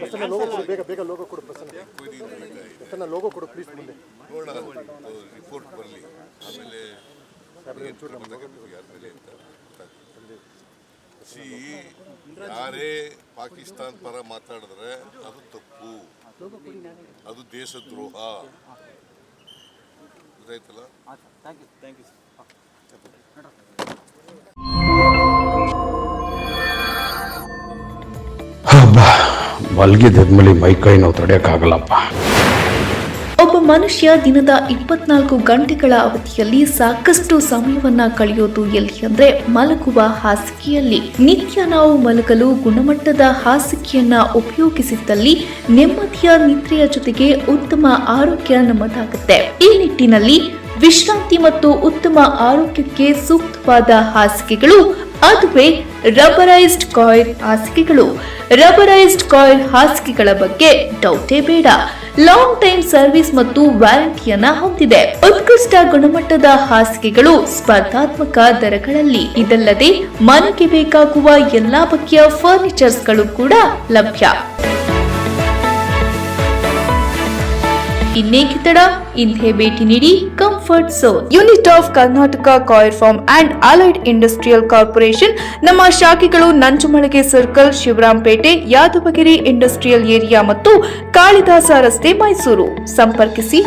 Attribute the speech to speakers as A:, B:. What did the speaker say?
A: Prasanna logo ಕೊಡು ಬೇಗ ಬೇಗ ಲೋಗೋ ಕೊಡು ಪ್ರಸನ್ನ ಪ್ರಸನ್ನ ಲೋಗೋ ಕೊಡು ಪ್ಲೀಸ್ ಮುಂದೆ.
B: ನೋಡೋಣ ರಿಪೋರ್ಟ್ ಬರಲಿ. ಆಮೇಲೆ ಸಿ ಯಾರೇ ಪಾಕಿಸ್ತಾನ್ ಪರ ಮಾತಾಡಿದ್ರೆ ಅದು ತಪ್ಪು. ಅದು ದೇಶದ್ರೋಹ. ಗೊತ್ತಾಯ್ತಲ್ಲ?
C: ಮಲಗಿದ್ಮೇಲೆ ಮೈ ಕೈ ನಾವು ತಡೆಯೋಕ್ಕಾಗಲ್ಲಪ್ಪ
D: ಒಬ್ಬ ಮನುಷ್ಯ ದಿನದ ಇಪ್ಪತ್ನಾಲ್ಕು ಗಂಟೆಗಳ ಅವಧಿಯಲ್ಲಿ ಸಾಕಷ್ಟು ಸಮಯವನ್ನ ಕಳೆಯೋದು ಎಲ್ಲಿ ಅಂದ್ರೆ ಮಲಗುವ ಹಾಸಿಗೆಯಲ್ಲಿ. ನಿತ್ಯ ನಾವು ಮಲಗಲು ಗುಣಮಟ್ಟದ ಹಾಸಿಗೆಯನ್ನ ಉಪಯೋಗಿಸಿದ್ದಲ್ಲಿ ನೆಮ್ಮದಿಯ ನಿದ್ರೆಯ ಜೊತೆಗೆ ಉತ್ತಮ ಆರೋಗ್ಯ ನಮ್ಮದಾಗುತ್ತೆ ಈ ನಿಟ್ಟಿನಲ್ಲಿ ವಿಶ್ರಾಂತಿ ಮತ್ತು ಉತ್ತಮ ಆರೋಗ್ಯಕ್ಕೆ ಸೂಕ್ತವಾದ ಹಾಸಿಗೆಗಳು ಅದುವೇ ರಬರೈಸ್ಡ್ ಕಾಯಿಲ್ ಹಾಸಿಗೆಗಳು. ರಬರೈಸ್ಡ್ ಕಾಯಿಲ್ ಹಾಸಿಗೆಗಳ ಬಗ್ಗೆ ಡೌಟೇ ಬೇಡ. ಲಾಂಗ್ ಟೈಮ್ ಸರ್ವಿಸ್ ಮತ್ತು ವ್ಯಾರಂಟಿಯನ್ನ ಹೊಂದಿದೆ. ಉತ್ಕೃಷ್ಟ ಗುಣಮಟ್ಟದ ಹಾಸಿಗೆಗಳು ಸ್ಪರ್ಧಾತ್ಮಕ ದರಗಳಲ್ಲಿ. ಇದಲ್ಲದೆ ಮನೆಗೆ ಬೇಕಾಗುವ ಎಲ್ಲಾ ಬಗೆಯ ಫರ್ನಿಚರ್ಸ್ಗಳು ಕೂಡ ಲಭ್ಯ. ಇನ್ನೇಕೆ ತಡ ಇಲ್ಲೇ ಭೇಟಿ ನೀಡಿ comfort so unit of Karnataka coir form and allied industrial corporation ನಮ್ಮ ಶಾಖೆಗಳು Nanjumalige circle Shivarampet, Yadavagiri industrial area ಮತ್ತು ಕಾಳಿದಾಸ ರಸ್ತೆ ಮೈಸೂರು. ಸಂಪರ್ಕಿಸಿ.